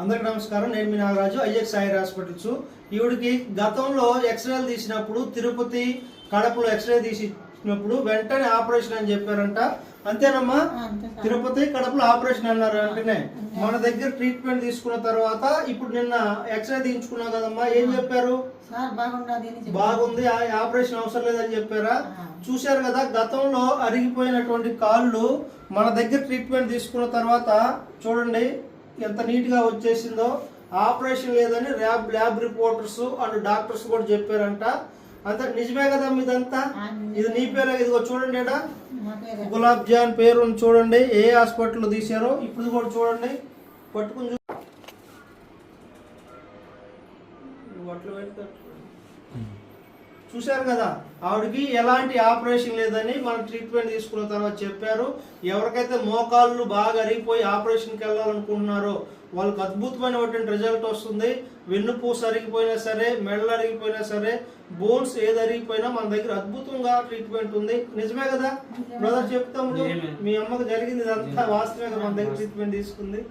అందరికి నమస్కారం. నేను మీ నాగరాజు ఐఎక్స్ ఐర్ హాస్పిటల్స్. ఈవిడికి గతంలో ఎక్స్రేలు తీసినప్పుడు తిరుపతి కడపలో ఎక్స్రే తీసినప్పుడు వెంటనే ఆపరేషన్ అని చెప్పారంట. అంతేనమ్మా? తిరుపతి కడపలో ఆపరేషన్ అన్నారు వెంటనే మన దగ్గర ట్రీట్మెంట్ తీసుకున్న తర్వాత ఇప్పుడు నిన్న ఎక్స్రే తీయించుకున్నావు కదమ్మా. ఏం చెప్పారు? బాగుంది ఆ ఆపరేషన్ అవసరం లేదని చెప్పారా? చూశారు కదా గతంలో అరిగిపోయినటువంటి కాళ్ళు మన దగ్గర ట్రీట్మెంట్ తీసుకున్న తర్వాత చూడండి. ఎంత నీట్గా వచ్చేసిందో ఆపరేషన్ లేదని lab lab reporters and doctors కూడా చెప్పారంట. అంత నిజమే కదా ఇదంతా ఇది నీ పేరే ఇదిగో చూడండి గులాబ్ జాన్ పేరు ఉంది చూడండి ఏ హాస్పిటల్లో తీశారో ఇప్పుడు కూడా చూడండి. పట్టుకుని చూ అట్లా. చూశారు కదా ఆవిడకి ఎలాంటి ఆపరేషన్ లేదని మనం ట్రీట్మెంట్ తీసుకున్న తర్వాత చెప్పారు. ఎవరికైతే మోకాళ్ళు బాగా అరిగిపోయి ఆపరేషన్కి వెళ్ళాలనుకుంటున్నారో వాళ్ళకి అద్భుతమైనటువంటి రిజల్ట్ వస్తుంది. వెన్నుపూస అరిగిపోయినా సరే మెడలు అరిగిపోయినా సరే బోన్స్ ఏది అరిగిపోయినా మన దగ్గర అద్భుతంగా ట్రీట్మెంట్ ఉంది. నిజమే కదా? బ్రదర్ చెప్తాము. మీ అమ్మకు జరిగింది ఇదంతా వాస్తవే కదా మన దగ్గర ట్రీట్మెంట్ తీసుకుంది.